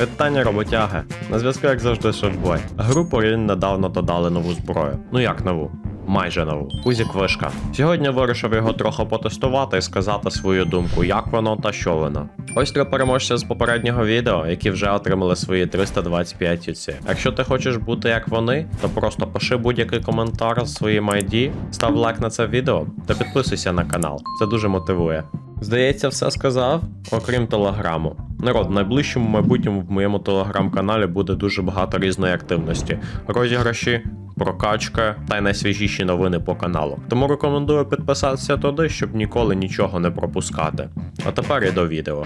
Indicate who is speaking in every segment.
Speaker 1: Питання роботяги. На зв'язку, як завжди, шефбой. Групу Рін недавно додали нову зброю. Ну як нову? Майже нову. Узік вишка. Сьогодні вирішив його трохи потестувати і сказати свою думку, як воно та що воно. Ось три переможця з попереднього відео, які вже отримали свої 325 юці. Якщо ти хочеш бути як вони, то просто пиши будь-який коментар з своїм ID, став лайк на це відео та підписуйся на канал. Це дуже мотивує. Здається, все сказав, окрім телеграму. Народ, в найближчому майбутньому в моєму телеграм-каналі буде дуже багато різної активності, розіграші, прокачка та найсвіжіші новини по каналу. Тому рекомендую підписатися туди, щоб ніколи нічого не пропускати. А тепер і до відео.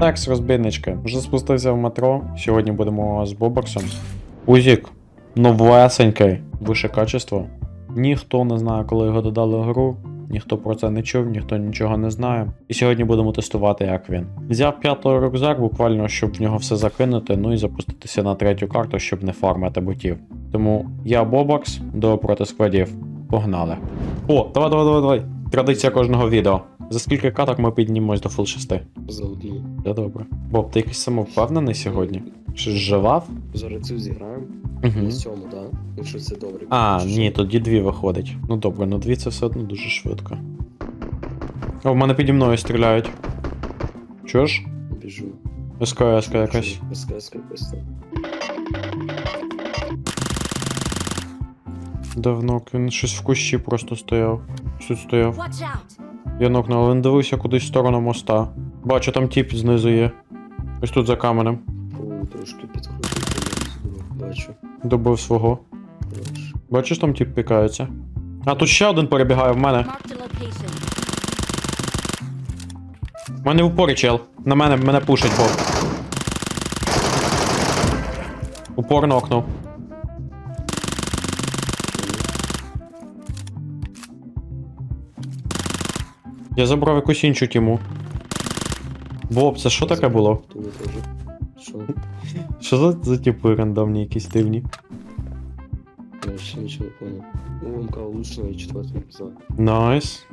Speaker 2: Так, розбійнички. Вже спустився в метро. Сьогодні будемо з Бобоксом. Узік, новесенький, вище качество. Ніхто не знає, коли його додали в гру. Ніхто про це не чув, ніхто нічого не знає. І сьогодні будемо тестувати, як він. Взяв п'ятий рюкзак, буквально, щоб в нього все закинути, ну і запуститися на третю карту, щоб не фармити ботів. Тому я Бобокс, до проти складів. Погнали. О, давай, давай, давай, давай. Традиція кожного відео. За скільки каток ми піднімемось до фул 6?
Speaker 3: За одну.
Speaker 2: Все добре. Боб, ти якийсь самовпевнений сьогодні? Щось жавав?
Speaker 3: Зараз цю зіграємо.
Speaker 2: Угу.
Speaker 3: На сьому, так? Якщо це добре.
Speaker 2: А,
Speaker 3: Чи
Speaker 2: ні,
Speaker 3: що?
Speaker 2: тоді дві виходить. Ну добре, ну дві це все одно дуже швидко. О, в мене піді мною стріляють. Чуєш?
Speaker 3: Біжу.
Speaker 2: СКС якась.
Speaker 3: СКС якась.
Speaker 2: Давно він щось в кущі просто стояв. Тут стояв. Я нокнув, але не дивився кудись в сторону моста. Бачу, там тіп знизу є. Ось тут за каменем.
Speaker 3: О, трошки підкрутив. Бачу.
Speaker 2: Добив свого.
Speaker 3: Хорош.
Speaker 2: Бачиш, там тіп пікається. А тут ще один перебігає в мене. У мене в упорі чел. На мене мене пушить Боб. Упор нокнув. Я забрав якусь іншу тіму. Боб, це що таке було?
Speaker 3: Що?
Speaker 2: Що за, за типи рандомні якісь дивні?
Speaker 3: Я ще нічого не понял. Ну, МК улучшена і четвертий за.
Speaker 2: Найс.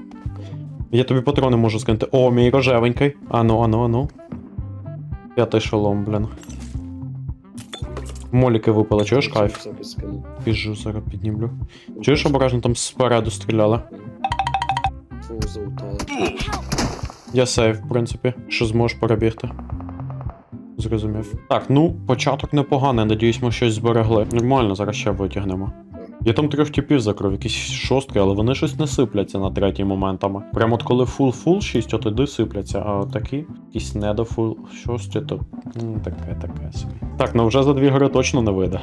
Speaker 2: Я тобі патрони можу скинути. О, мій рожевенький. Ану, ану, ану. П'ятий шолом, блін. Моліки випали, чуєш кайф? Біжу, зараз піднімлю. Чуєш обережно там спереду стріляли? Я сейв, в принципі, що зможеш перебігти. Зрозумів. Так, ну, початок непоганий, надіюсь, ми щось зберегли. Нормально, зараз ще витягнемо. Я там трьох типів закрив, якісь шостки, але вони щось не сипляться на третій моментами. Прямо от коли фул-фул 6, от тоді сипляться, а такі, якісь не до фул 6, то таке, таке собі. Так, ну вже за дві гри точно не вийде.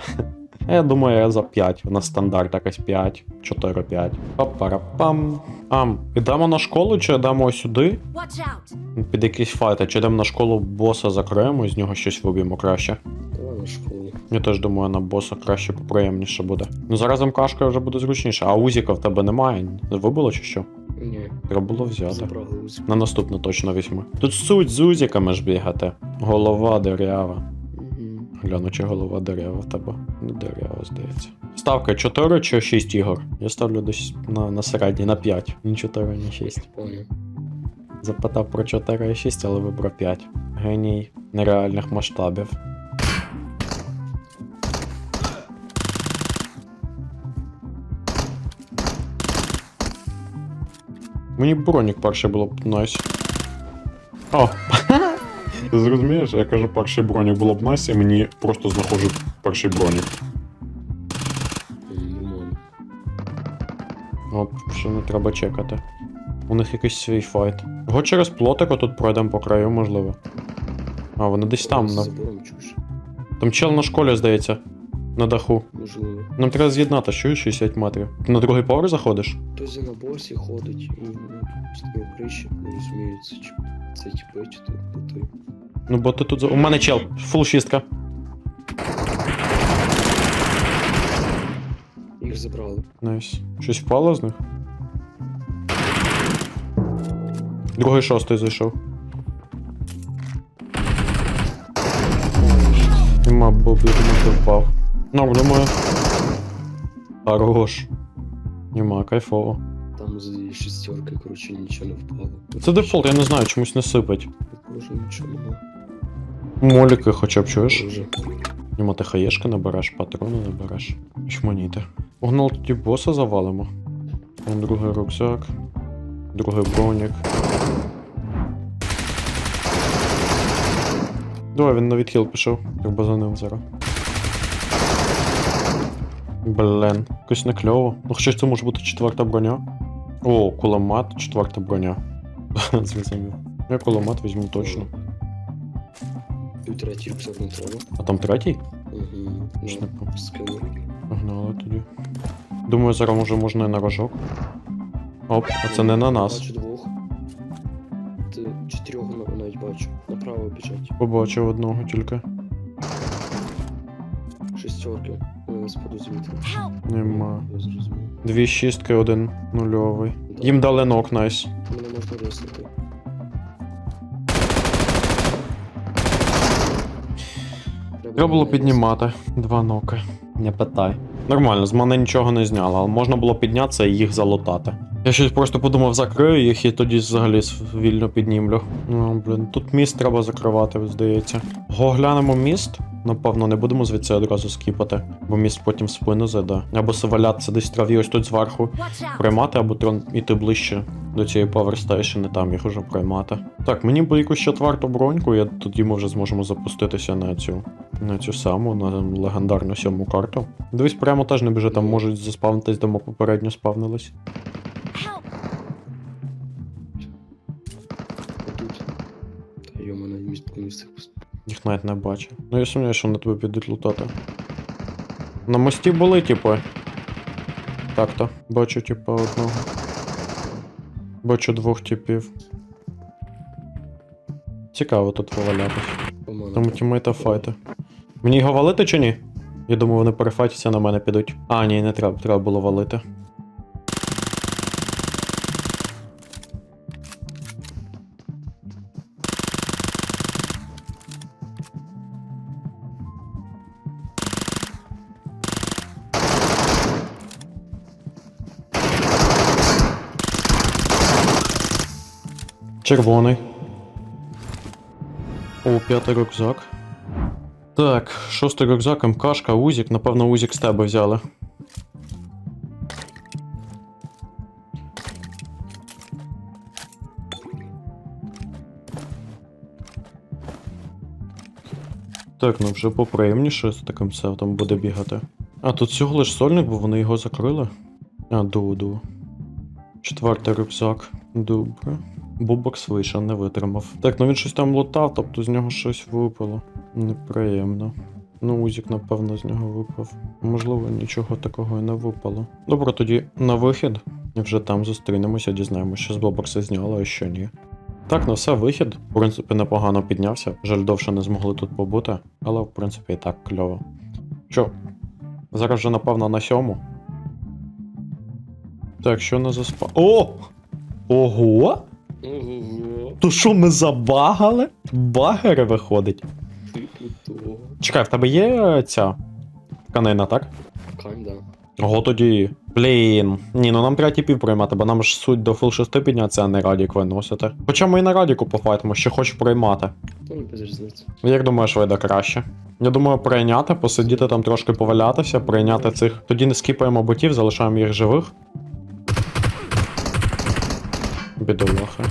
Speaker 2: Я думаю, я за 5. У нас стандарт якось 5, 4, 5. Папарапам. Ам, ідемо на школу чи йдемо сюди?
Speaker 4: Watch out!
Speaker 2: Під якийсь файт, а чи йдемо на школу боса закриємо і з нього щось виб'ємо краще.
Speaker 3: Давай на школу.
Speaker 2: Я теж думаю, на боса краще поприємніше буде. Ну зараз МКшка вже буде зручніше, а узіка в тебе немає. Вибило чи що?
Speaker 3: Ні,
Speaker 2: Треба було взяти.
Speaker 3: забрали.
Speaker 2: На наступне точно візьму. Тут суть з узіками ж бігати. Голова дерява. Гляну, чи голова дерева в тебе. Не дерева, здається. Ставка 4 чи 6 ігор? Я ставлю десь на, на середній, на 5. Ні 4, ні 6.
Speaker 3: Понял.
Speaker 2: Запитав про 4 і 6, але вибрав 5. Геній нереальних масштабів. Мені бронік перший було б найс. О! Ти зрозумієш, я кажу, перший бронік було б найс, і мені просто знаходжу перший бронік.
Speaker 3: Нормально.
Speaker 2: От, не треба чекати. У них якийсь свій файт. Го через плотик отут пройдемо по краю, можливо. А, вони десь там.
Speaker 3: З
Speaker 2: На... Там чел на школі, здається. На даху.
Speaker 3: Можливо.
Speaker 2: Нам треба з'єднати, що 60 метрів. Ти на другий поверх заходиш?
Speaker 3: Хтось на босі ходить і стоїть криші, не розумію, це чи це тіпи, чи тут боти.
Speaker 2: Ну, бо ти тут. за- У мене чел, фул шістка.
Speaker 3: Їх забрали.
Speaker 2: Найс. Щось впало з них? Другий шостий зайшов. Нема, бо я думаю, ти впав. Ну, думаю. Хорош. Нема, кайфово.
Speaker 3: Там з шестерки, коротше, нічого не впало.
Speaker 2: Це дефолт, я не знаю, чомусь не сипить.
Speaker 3: Боже, нічого нема.
Speaker 2: Моліки хоча б чуєш? Йому ти хаєшки набереш, патрони набереш. Чманіти. Погнали тоді боса завалимо. Вон другий рюкзак. Другий бронік. Давай, він на відхил пішов. Треба за ним зараз. Блен, якось не кльово. Ну хоча це може бути четверта броня. О, кулемет, четверта броня. Зрозумів. Я кулемет візьму точно.
Speaker 3: Третій рюкзак не треба.
Speaker 2: А там третій?
Speaker 3: Угу.
Speaker 2: Ж не
Speaker 3: скину.
Speaker 2: Погнали тоді. Думаю, зараз може можна і на рожок. Оп, а це не на нас.
Speaker 3: Бачу двох. Ти чотирьох на- навіть бачу. Направо біжать.
Speaker 2: Побачив одного тільки.
Speaker 3: Шестерки. Вони спаду звідти.
Speaker 2: Нема.
Speaker 3: Я зрозумів.
Speaker 2: Дві шістки, один нульовий.
Speaker 3: Да.
Speaker 2: Їм дали нок, найс.
Speaker 3: Мене можна рисити.
Speaker 2: Треба було піднімати. Два ноки. Не питай. Нормально, з мене нічого не зняло, але можна було піднятися і їх залутати. Я щось просто подумав, закрию їх і тоді взагалі вільно піднімлю. Ну, блін, тут міст треба закривати, здається. Го глянемо міст. Напевно, не будемо звідси одразу скіпати, бо міст потім в спину зайде. Або се валятися десь в траві ось тут зверху. Приймати, або трон іти ближче до цієї поверстейшн і там їх уже приймати. Так, мені б якусь четверту броньку, я тоді ми вже зможемо запуститися на цю на цю саму, на легендарну сьому карту. Дивись, прямо теж не біжи, там можуть заспавнитись, де ми попередньо спавнились. Їх навіть не бачу. Ну я сумніваюся, що вони тебе підуть лутати. На мості були, типу. Так-то. Бачу, типу, одного. Бачу двох типів. Цікаво тут повалятись.
Speaker 3: По мене.
Speaker 2: Там у тімейта файти. Мені його валити чи ні? Я думаю, вони перефайтяться на мене підуть. А, ні, не треба, треба було валити. Червоний. О, п'ятий рюкзак. Так, шостий рюкзак, МКшка, Узік. Напевно, Узік з тебе взяли. Так, ну вже поприємніше з таким сетом буде бігати. А тут всього лиш сольник, бо вони його закрили. А, ду-ду. Четвертий рюкзак. Добре. Бубокс вийшов, не витримав. Так, ну він щось там лутав, тобто з нього щось випало. Неприємно. Ну, Узік, напевно, з нього випав. Можливо, нічого такого і не випало. Добре, тоді на вихід. Вже там зустрінемося, дізнаємося, що з Бобокса зняло, а що ні. Так, ну все, вихід. В принципі, непогано піднявся. Жаль, довше не змогли тут побути, але в принципі і так кльово. Що? Зараз вже, напевно, на сьому. Так, що не заспа. О! Ого!
Speaker 3: Ого,
Speaker 2: То що ми забагали? Багери виходить. Чекай, в тебе є ця тканина, так?
Speaker 3: Кань, да.
Speaker 2: Ого, тоді. Блін. Ні, ну нам треба тіпів приймати, бо нам ж суть до фул 6 піднятися, а не радік виносити. Хоча ми і на радіку пофайтимо, ще хочу приймати. Як думаєш, вийде краще? Я думаю, прийняти, посидіти там трошки повалятися, прийняти цих. Тоді не скіпаємо ботів, залишаємо їх живих. Бідолахи.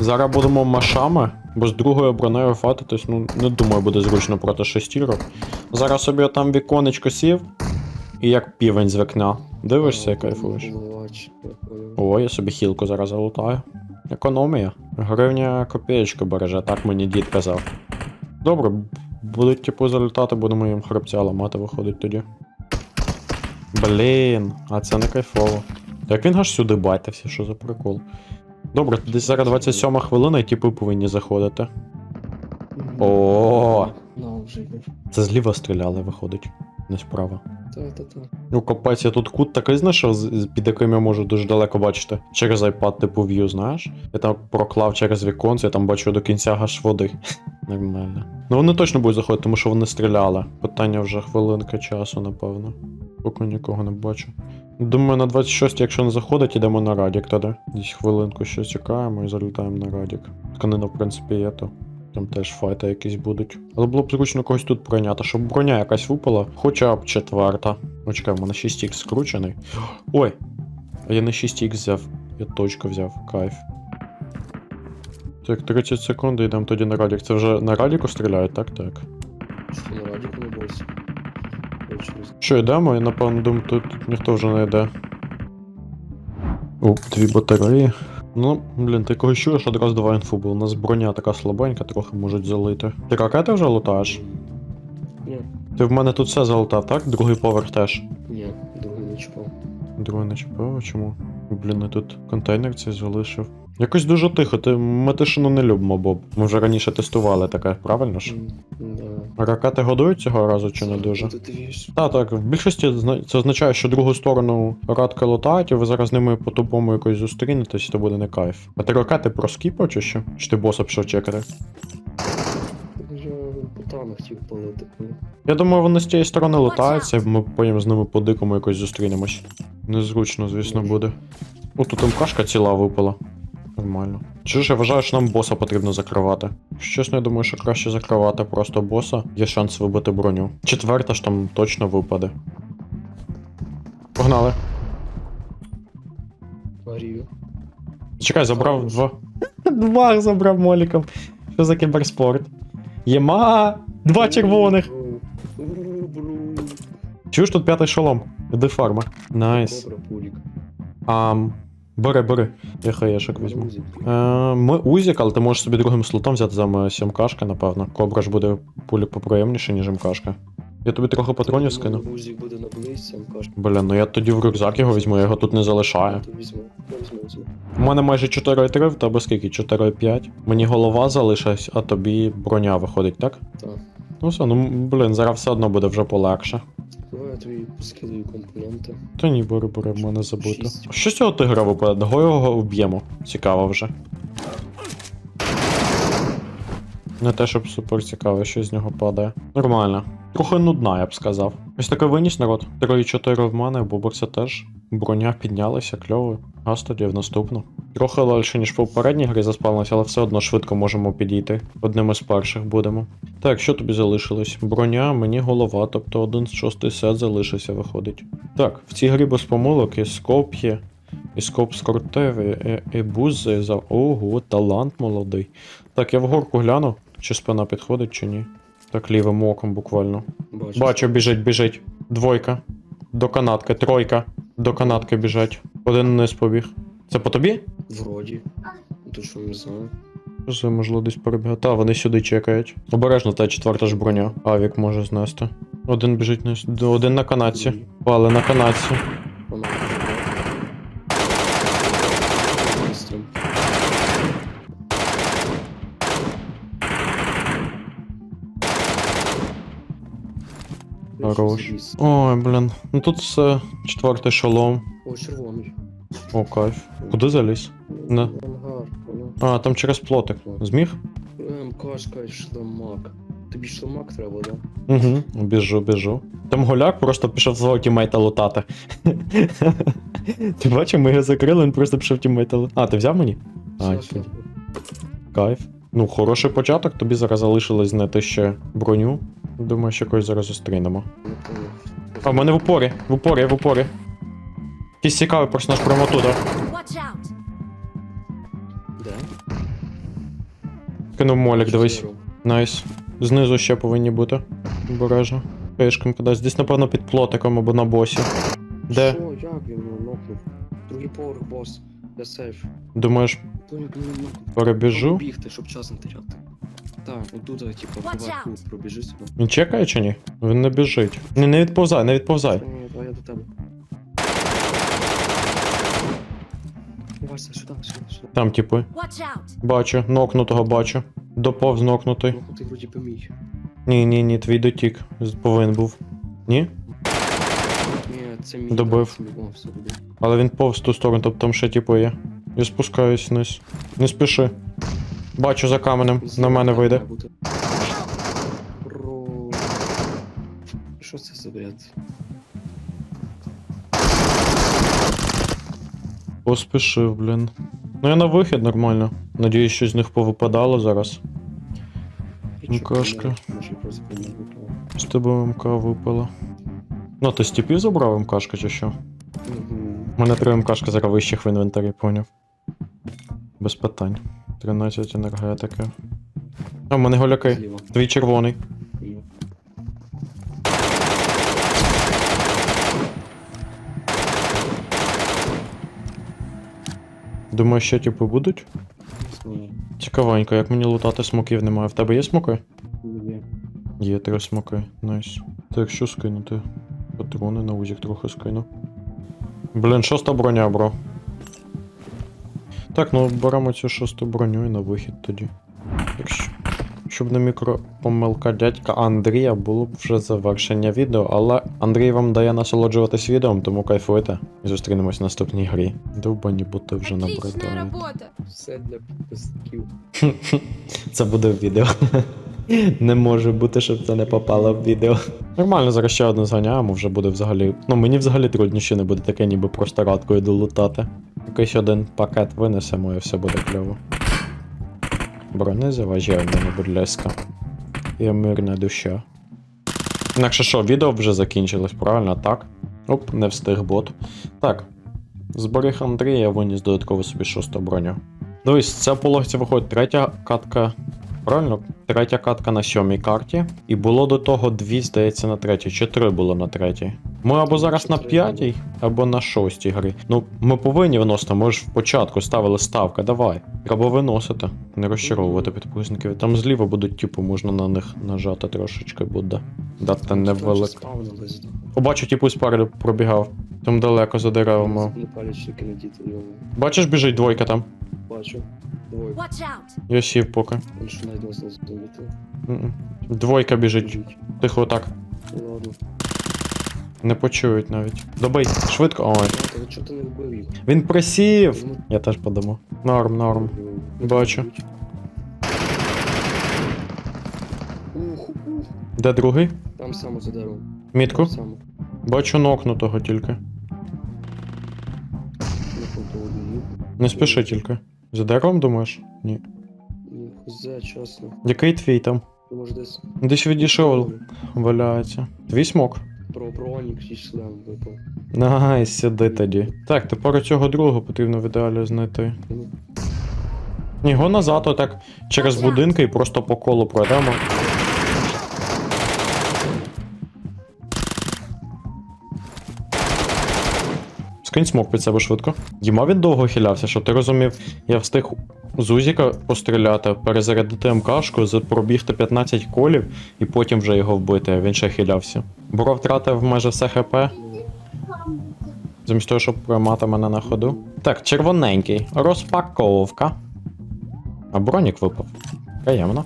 Speaker 2: Зараз будемо машами, бо з другою бронею фатитись, ну не думаю, буде зручно проти шестірок. Зараз собі там віконечко сів, і як півень з вікна. Дивишся, і кайфуєш. О, я собі хілку зараз залутаю. Економія. Гривня копієчку береже, так мені дід казав. Добре, будуть типу залітати, будемо їм хребця ламати, виходить тоді. Блін, а це не кайфово. Як він аж сюди байтився, що за прикол. Добре, десь зараз 27 хвилина і типи повинні заходити. О,
Speaker 3: Ну,
Speaker 2: це зліва стріляли, виходить, не справа. Ну, капець, я тут кут такий знайшов, під яким я можу дуже далеко бачити. Через iPad типу view, знаєш? Я там проклав через віконце, я там бачу до кінця аж води. Нормально. Ну вони точно будуть заходити, тому що вони стріляли. Питання вже хвилинка часу, напевно. Поки нікого не бачу. Думаю, на 26, якщо не заходить, ідемо на радік тоді. Десь хвилинку ще чекаємо і залітаємо на радік. Тканина, в принципі, є, то там теж файти якісь будуть. Але було б зручно когось тут прийняти, щоб броня якась випала, хоча б четверта. Чекай, в мене 6х скручений. Ой! А я не 6х взяв, я точку взяв, кайф. Так, 30 секунд і йдемо тоді на радік. Це вже на радіку стріляють, так? Так.
Speaker 3: Что на радику
Speaker 2: Що, йдемо? Я напевно думаю, тут ніхто вже не йде. О, дві батареї. Ну, блін, ти когось чуєш одразу давай інфу, бо у нас броня така слабенька, трохи можуть залити. Ти ракети вже лутаєш?
Speaker 3: Ні,
Speaker 2: Ти в мене тут все залутав, так? Другий поверх теж.
Speaker 3: ні, другий не чіпав.
Speaker 2: Другий не чіпав, а чому? Блін, я тут контейнер цей залишив. Якось дуже тихо, ти ми тишину не любимо, Боб. Ми вже раніше тестували таке, правильно ж?
Speaker 3: М,
Speaker 2: Ракети годують цього разу чи не дуже? Так, так, в більшості це означає, що другу сторону радки лутають, і ви зараз з ними по-тупому якось зустрінетесь, то буде не кайф. А ти ракети проскіпав чи що? Чи ти боса пішов чекати?
Speaker 3: Я путана хотів палити. ну.
Speaker 2: Я думаю, вони з тієї сторони лутаються, ми потім з ними по-дикому якось зустрінемось. Незручно, звісно, буде. О, тут МКшка ціла випала. Нормально. Чи ж я вважаю, що нам боса потрібно закривати? Чесно, я думаю, що краще закривати просто боса. Є шанс вибити броню. Четверта ж там точно випаде. Погнали.
Speaker 3: Горію.
Speaker 2: Чекай, забрав два. Два забрав моліком. Що за кіберспорт? Єма! Два червоних! Чуєш тут п'ятий шолом? Іди фарма. Найс. Ам. Бери, бери. Я хаєшок візьму. Е, ми узік, але ти можеш собі другим слотом взяти за сімкашка, напевно. Кобра ж буде пулік поприємніше, ніж мкашка. Я тобі трохи патронів скину.
Speaker 3: Грузик буде на близьці, каже.
Speaker 2: Блін, ну я тоді в рюкзак його візьму, я його тут не залишаю.
Speaker 3: То візьму, я візьму, візьму.
Speaker 2: У мене майже 4,3, в тебе скільки? 4,5. Мені голова залишилась, а тобі броня виходить, так?
Speaker 3: Так.
Speaker 2: Ну все, ну блін, зараз все одно буде вже полегше.
Speaker 3: Давай я тобі поскидаю компоненти.
Speaker 2: Та ні, бери, бери, в мене забуто.
Speaker 3: Шість.
Speaker 2: Що з цього тигра випаде? Дого його вб'ємо. Цікаво вже. Не те, щоб супер цікаво, що з нього падає. Нормально. Трохи нудна, я б сказав. Ось таке виніс народ. 3-4 в мене, бобокса теж. Броня піднялася, кльово. Газ тоді в наступну. Трохи легше, ніж в попередній грі заспавнилося, але все одно швидко можемо підійти. Одним із перших будемо. Так, що тобі залишилось? Броня, мені голова, тобто один з шостий сет залишився, виходить. Так, в цій грі без помилок і скоп є, і скоп скрутив, і, і, і бузи за. Ого, талант молодий. Так, я вгорку гляну, чи спина підходить, чи ні. Так, лівим оком буквально.
Speaker 3: Бачу.
Speaker 2: Бачу, біжить, біжить. Двойка. До канатки, тройка. До канатки біжать. Один вниз побіг. Це по тобі?
Speaker 3: Вроді. Тут що не знаю.
Speaker 2: Це можливо десь перебігати. Та, вони сюди чекають. Обережно, та четверта ж броня. Авік може знести. Один біжить вниз. Один на канатці. Пали на канатці. Хорош. Ой, блін. Ну тут все. Четвертий шолом.
Speaker 3: О, червоний.
Speaker 2: О, кайф. Куди заліз? Не.
Speaker 3: Ангар, вона.
Speaker 2: А, там через плотик. Зміг?
Speaker 3: МКшка шлемак. Тобі шлемак треба, да?
Speaker 2: Угу. Біжу, біжу. Там голяк просто пішов свого тімейта лутати. Ти бачив, ми його закрили, він просто пішов тімейта лутати. А, ти взяв мені? А,
Speaker 3: Все, все.
Speaker 2: Кайф. Ну, хороший початок, тобі зараз залишилось знайти ще броню. Думаю, що когось зараз зустрінемо. А в мене в упорі, в упорі, в упорі. Якийсь цікавий персонаж прямо тут.
Speaker 4: Watch?
Speaker 2: Кинув молік, дивись. Найс. Знизу ще повинні бути. Обережно. Пишком кудись. Десь, напевно, під плотиком або на босі. Де?
Speaker 3: Що, як він нокнув? Другий поверх, бос. Я сейф.
Speaker 2: Думаєш, перебіжу?
Speaker 3: Бігти, щоб час не теряти. Так, отут, типу, поверху пробіжи сюди.
Speaker 2: Він чекає чи ні? Він не біжить. Не, не відповзай, не відповзай.
Speaker 3: Ні, давай я до тебе. Вася, сюди, сюди, сюди.
Speaker 2: Там,
Speaker 4: out!
Speaker 2: Бачу, нокнутого бачу. Доповз нокнутий.
Speaker 3: Ну, ти вроді поміг.
Speaker 2: Ні, ні, ні, твій дотік. Повинен був. Ні?
Speaker 3: Ні, це мій.
Speaker 2: Добив.
Speaker 3: так, це мій. О, все буде.
Speaker 2: Але він повз ту сторону, тобто там ще типу є. Я спускаюсь вниз. Не спіши. Бачу за каменем, на мене вийде.
Speaker 3: має бути. Ро... Що це за бред?
Speaker 2: Поспішив, блін. Ну я на вихід нормально. Надіюсь, що з них повипадало зараз.
Speaker 3: Випав.
Speaker 2: З тебе МК випало. Ну, ти з тіпів забрав МКшка чи що? У мене три МКшка зараз вищих в інвентарі, поняв. Без питань. 13 енергетики. А, в мене голяки.
Speaker 3: Зліва.
Speaker 2: Твій червоний.
Speaker 3: Ні.
Speaker 2: Думаю, ще типу будуть?
Speaker 3: Знаю.
Speaker 2: Цікавенько, як мені лутати смоків немає. В тебе є смоки?
Speaker 3: Ні.
Speaker 2: Є три смоки, найс. Так, що скинути? Патрони на узік трохи скину. Блін, шоста броня, бро. Так, ну беремо цю шосту броню і на вихід тоді. Якщо. Щоб не мікропомилка дядька Андрія було б вже завершення відео, але Андрій вам дає насолоджуватись відео, тому кайфуйте і зустрінемось в наступній грі. Довбані бути вже
Speaker 5: работа.
Speaker 3: Все для підписників.
Speaker 2: Це буде в відео. Не може бути, щоб це не попало в відео. Нормально, зараз ще одне зганяємо, вже буде взагалі. Ну мені взагалі трудніше не буде таке, ніби просто радкою долутати. Якийсь один пакет винесемо і все буде кльово. Бро, не заважай мене, будь ласка. Я мирна душа. Інакше що, відео вже закінчилось, правильно? Так? Оп, не встиг бот. Так. Зберіг Андрія, я виніс додатково собі шосту броню. Дивись, ця пологця виходить третя катка. Правильно? Третя катка на сьомій карті. І було до того дві, здається, на третій, чи три було на третій. Ми або зараз на п'ятій, або на шостій грі. Ну, ми повинні виносити, ми ж в початку ставили ставка, давай. Треба виносити, не розчаровувати підписників. Там зліва будуть, типу, можна на них нажати трошечки буде. Дати невелик.
Speaker 3: Спавнились.
Speaker 2: Побачу, типу, спереду пробігав. Там далеко за деревами. Бачиш, біжить двойка там.
Speaker 3: Бачу. Двоє.
Speaker 4: Watch out!
Speaker 2: Я сів поки.
Speaker 3: Він що навіть нас.
Speaker 2: М-м. Двойка біжить.
Speaker 3: Біжить.
Speaker 2: Тихо так.
Speaker 3: Ну ладно.
Speaker 2: Не почують навіть. Добий, швидко. Ой.
Speaker 3: Чого ти не вбив їх?
Speaker 2: Він присів.
Speaker 3: Йому
Speaker 2: Я теж подумав. Норм, норм.
Speaker 3: Ну,
Speaker 2: Бачу.
Speaker 3: Ух, ух.
Speaker 2: Де другий?
Speaker 3: Там само за деревом.
Speaker 2: Мітку?
Speaker 3: Там само.
Speaker 2: Бачу нокнутого тільки.
Speaker 3: Не фото.
Speaker 2: Не спіши тільки. За деревом думаєш? Ні.
Speaker 3: Ну, хузе, чесно.
Speaker 2: Який твій там?
Speaker 3: Може десь...
Speaker 2: Десь відійшов, валяється. Твій смок.
Speaker 3: Про бронік і шлем випав.
Speaker 2: Нагай, сиди тоді. Так, тепер цього другого потрібно в ідеалі знайти. Його назад, отак через будинки і просто по колу пройдемо. Скинь смок під себе швидко. Діма він довго хилявся, щоб ти розумів, я встиг з Узіка постріляти, перезарядити МКшку, пробігти 15 колів і потім вже його вбити, він ще хилявся. Бро втратив майже все ХП. Замість того, щоб приймати мене на ходу. Так, червоненький. Розпаковка. А бронік випав. Приємно.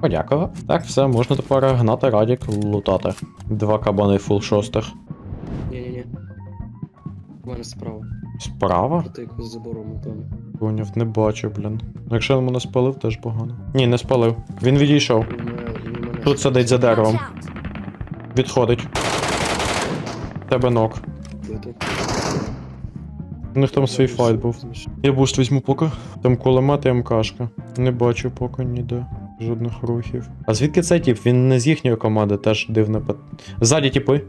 Speaker 2: Подякував. Так, все, можна тепер гнати радік лутати. Два кабани фул шостих.
Speaker 3: У мене справа.
Speaker 2: Справа?
Speaker 3: Проти якогось забору там.
Speaker 2: Поняв, не бачу, блін. Ну, Якщо він мене спалив, теж погано. Ні, не спалив. Він відійшов.
Speaker 3: Мене,
Speaker 2: Тут сидить за деревом. Відходить. Тебе нок. У них там свій файт був. Я буст візьму поки. Там кулемет і МКшка. Не бачу поки ніде. Жодних рухів. А звідки цей тип? Він не з їхньої команди, теж дивне пит. Ззаді тіпи.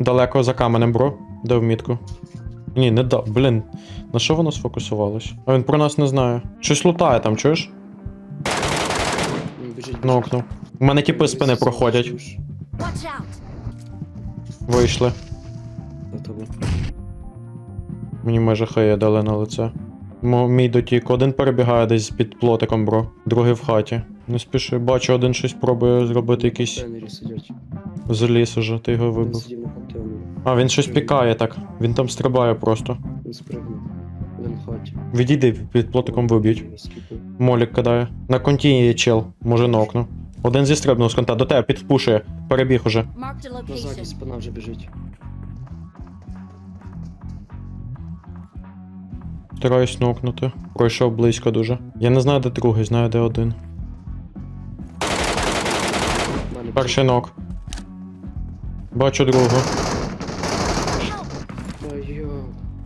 Speaker 2: Далеко за каменем, бро. Дав мітку. Ні, не дав. Блін. На що воно сфокусувалось? А він про нас не знає. Щось лутає там, чуєш? Нокнув. У мене тіпи спини проходять. Вийшли. Мені майже хає дали на лице. Мо- Мій дотік. Один перебігає десь під плотиком, бро. Другий в хаті. Не спіши, бачу, один щось пробує зробити якийсь заліз уже, ти його вибив. А, він щось пікає так. Він там стрибає просто.
Speaker 3: Він спригнув. Він в хаті.
Speaker 2: Відійди, під плотиком виб'ють. Молік кидає. На конті є чел, може на окно. Один зістрибнув з конта, до тебе підпушує. Перебіг уже.
Speaker 3: Спина вже біжить.
Speaker 2: Стараюсь нокнути. Пройшов близько дуже. Я не знаю, де другий, знаю, де один. Перший нок. Бачу другого.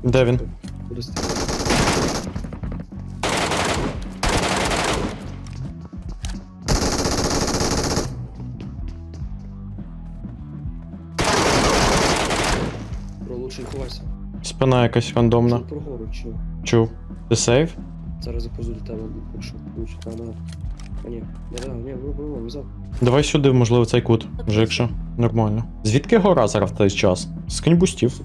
Speaker 2: Де він?
Speaker 3: Буде стріляти.
Speaker 2: Спина якась рандомна.
Speaker 3: Чув про гору, чув.
Speaker 2: Чув. Ти сейф?
Speaker 3: Зараз я позу до тебе, якщо получу там. А ні, не да, ні, бро, бро, взяв.
Speaker 2: Давай сюди, можливо, цей кут. Вже якщо. Нормально. Звідки гора зараз в той час? Скинь бустів.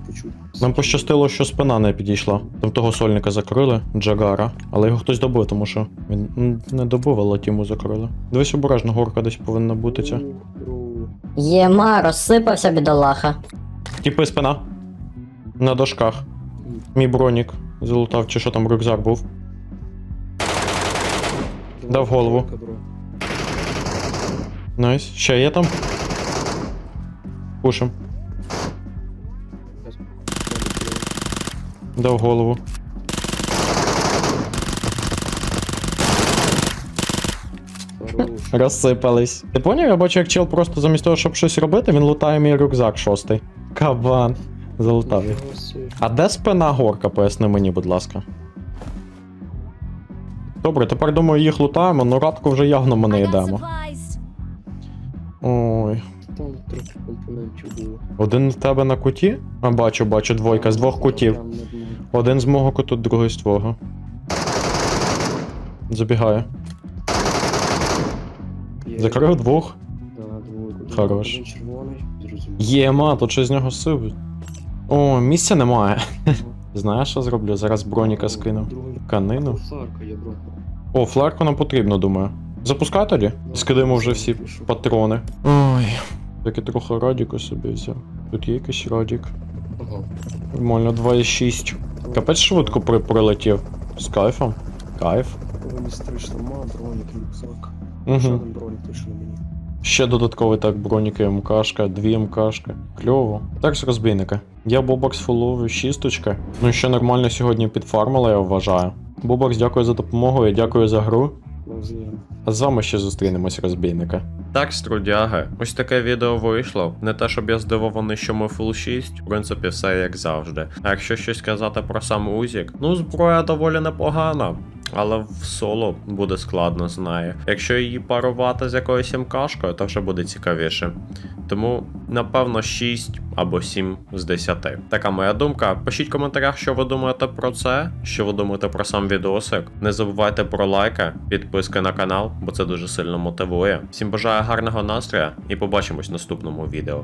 Speaker 2: Нам пощастило, що спина не підійшла. Там того сольника закрили, Джагара, але його хтось добив, тому що він не добив, але тіму закрили. Дивись обережно, горка десь повинна бути ця.
Speaker 5: Єма, розсипався бідолаха.
Speaker 2: Тіпи спина. На дошках. Мій бронік залутав, чи що там рюкзак був. Дав голову. Найс. Ще є там. Пушим. Дав голову. Розсипались. Ти поняв? Я бачу, як чел просто замість того, щоб щось робити, він лутає мій рюкзак шостий. Кабан.
Speaker 3: Собі.
Speaker 2: А де спина горка, поясни мені, будь ласка. Добре, тепер думаю, їх лутаємо, ну радку вже явно ми не йдемо. Ой.
Speaker 3: Там трохи компонентів було.
Speaker 2: Один в тебе на куті? А бачу, бачу, двойка з двох кутів. Один з мого куту, другий з твого. Забігає. Закрив двох.
Speaker 3: Да, двойку.
Speaker 2: Хорош.
Speaker 3: Червоний, зрозумів.
Speaker 2: Тут щось з нього сив. О, місця немає. Знаєш, що зроблю? Зараз броніка скину. Канину.
Speaker 3: Фларка є, бро.
Speaker 2: О, флерку нам потрібно, думаю. Запускай тоді? Скидаємо вже всі патрони. Ой. Так і трохи радіку собі взяв. Тут є якийсь радік.
Speaker 3: Ага.
Speaker 2: Нормально, 2,6. Капець швидко при прилетів. З кайфом. Кайф.
Speaker 3: Вони стрижно ма, бронік, рюкзак.
Speaker 2: Угу.
Speaker 3: один бронік точно мені.
Speaker 2: Ще додатковий так броніки МКшка, дві МКшки. Кльово. Так з розбійника. Я Бобокс фоловив шісточка. Ну і ще нормально сьогодні підфармила, я вважаю. Бобокс, дякую за допомогу і дякую за гру. А з вами ще зустрінемось, розбійника.
Speaker 1: Так, струдяги, ось таке відео вийшло. Не те, щоб я здивований, що ми фул 6, в принципі, все як завжди. А якщо щось казати про сам Узік, ну зброя доволі непогана. Але в соло буде складно, знаю. Якщо її парувати з якоюсь МКшкою, то вже буде цікавіше. Тому, напевно, 6 або 7 з 10. Така моя думка. Пишіть в коментарях, що ви думаєте про це, що ви думаєте про сам відосик. Не забувайте про лайки, підписки на канал, бо це дуже сильно мотивує. Всім бажаю гарного настрою і побачимось в наступному відео.